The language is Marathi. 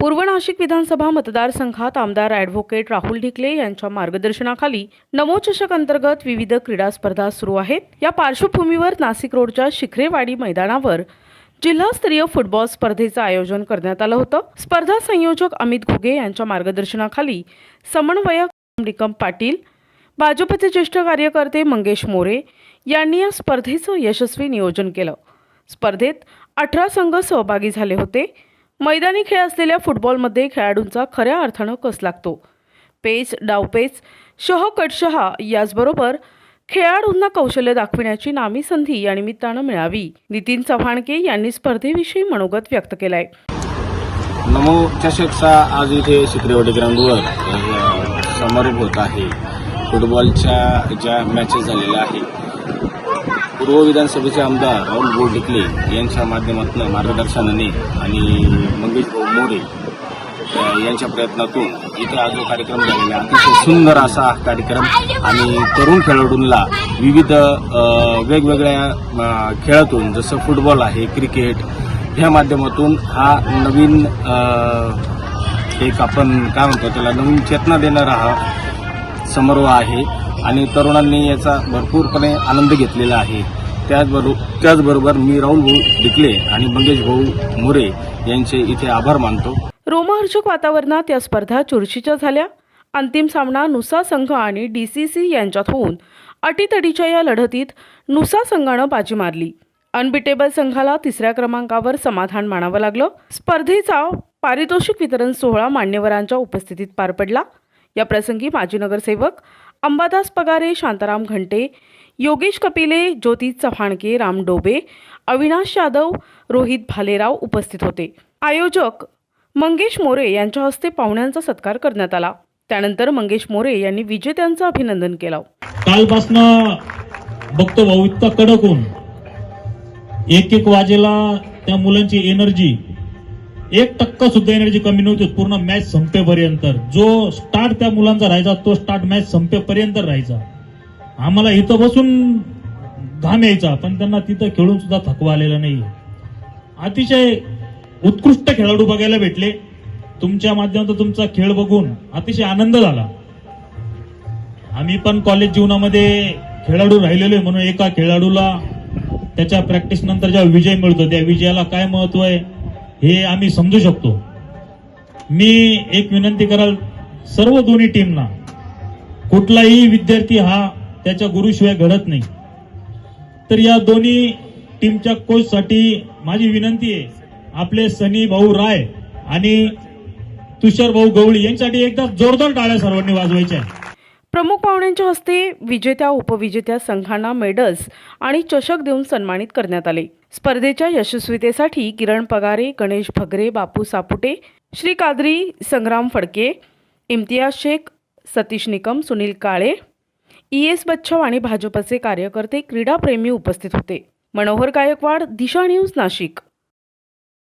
पूर्व नाशिक विधानसभा मतदारसंघात आमदार ॲडव्होकेट राहुल ढिकले यांच्या मार्गदर्शनाखाली नमोचषक अंतर्गत विविध क्रीडा स्पर्धा सुरू आहेत. या पार्श्वभूमीवर नाशिक रोडच्या शिखरेवाडी मैदानावर जिल्हास्तरीय फुटबॉल स्पर्धेचं आयोजन करण्यात आलं होतं. स्पर्धा संयोजक अमित घुगे यांच्या मार्गदर्शनाखाली समन्वयक निकम पाटील भाजपचे ज्येष्ठ कार्यकर्ते मंगेश मोरे यांनी या स्पर्धेचं यशस्वी नियोजन केलं. स्पर्धेत अठरा संघ सहभागी झाले होते. मैदानी खेळ असलेल्या फुटबॉलमध्ये खेळाडूंचा खऱ्या अर्थानं कस लागतो? पेच डावपेच शह कटशहा याचबरोबर खेळाडूंना कौशल्य दाखविण्याची नामी संधी या निमित्तानं मिळावी. नितीन चव्हाणके यांनी स्पर्धेविषयी मनोगत व्यक्त केलंय. नमो चषकचा आज इथे शिकरेवाडी ग्राउंडवर समारोप होत आहे. फुटबॉलच्या ज्या मॅचेस झालेल्या आहेत पूर्व विधानसभेचे आमदार राहुल बोर्डिकले यांच्या माध्यमातून मार्गदर्शनाने आणि मंगेश भाऊ मोरे यांच्या प्रयत्नातून इथे आज जो कार्यक्रम झालेला. अतिशय सुंदर असा हा कार्यक्रम आणि तरुण खेळाडूंना विविध वेगवेगळ्या खेळातून जसं फुटबॉल आहे क्रिकेट ह्या माध्यमातून हा नवीन एक आपण काय म्हणतो त्याला नवीन चेतना देणारा हा समारोह आहे. आणि तरुणांनी याचा भरपूरपणे आनंद घेतलेला आहे. त्याचबरोबर त्याचबरोबर मी राहुल भाऊ डिकले आणि मंगेश भाऊ मोरे यांचे इथे आभार मानतो. रोमहर्षक वातावरणात या स्पर्धा चुरशीच्या झाल्या. अंतिम सामना नुसा संघ आणि डी सी सी यांच्यात होऊन अटीतडीच्या या लढतीत नुसा संघानं बाजी मारली. अनबिटेबल संघाला तिसऱ्या क्रमांकावर समाधान मानावं लागलं. स्पर्धेचा पारितोषिक वितरण सोहळा मान्यवरांच्या उपस्थितीत पार पडला. या प्रसंगी माजी नगरसेवक अंबादास पगारे शांताराम घंटे योगेश कपिले ज्योती चव्हाणके राम डोबे अविनाश यादव रोहित भालेराव उपस्थित होते. आयोजक मंगेश मोरे यांच्या हस्ते पाहुण्यांचा सत्कार करण्यात आला. त्यानंतर मंगेश मोरे यांनी विजेत्यांचं अभिनंदन केलं. कालपासून बघतो भाऊ इतका कडक होऊन एक एक वाजेला त्या मुलांची एनर्जी एक टक्का सुद्धा एनर्जी कमी नव्हती पूर्ण मॅच संपेपर्यंत. जो स्टार्ट त्या मुलांचा राहायचा तो स्टार्ट मॅच संपेपर्यंत राहायचा. आम्हाला इथं बसून घाम यायचा पण त्यांना तिथं खेळून सुद्धा थकवा आलेला नाही अतिशय उत्कृष्ट खेळाडू बघायला भेटले. तुमच्या माध्यमातून तुमचा खेळ बघून अतिशय आनंद झाला. आम्ही पण कॉलेज जीवनामध्ये खेळाडू राहिलेलो आहे म्हणून एका खेळाडूला त्याच्या प्रॅक्टिस नंतर ज्या विजय मिळतो त्या विजयाला काय महत्त्व आहे? हे आम्ही समजू शकतो. मी एक विनंती कराल सर्व दोन्ही टीमना कुठलाही विद्यार्थी हा त्याच्या गुरुशिवाय घडत नाही. तर या दोन्ही टीमच्या कोचसाठी माझी विनंती आहे आपले सनी भाऊ राय आणि तुषार भाऊ गवळी यांच्यासाठी एकदा जोरदार टाळ्या सर्वांनी वाजवायच्या आहे प्रमुख पाहुण्यांच्या हस्ते विजेत्या उपविजेत्या संघांना मेडल्स आणि चषक देऊन सन्मानित करण्यात आले. स्पर्धेच्या यशस्वीतेसाठी किरण पगारे गणेश भगरे बापू सापुटे श्री कादरी संग्राम फडके इम्तियाज शेख सतीश निकम सुनील काळे ई एस बच्छव आणि भाजपचे कार्यकर्ते क्रीडाप्रेमी उपस्थित होते. मनोहर गायकवाड दिशा न्यूज नाशिक.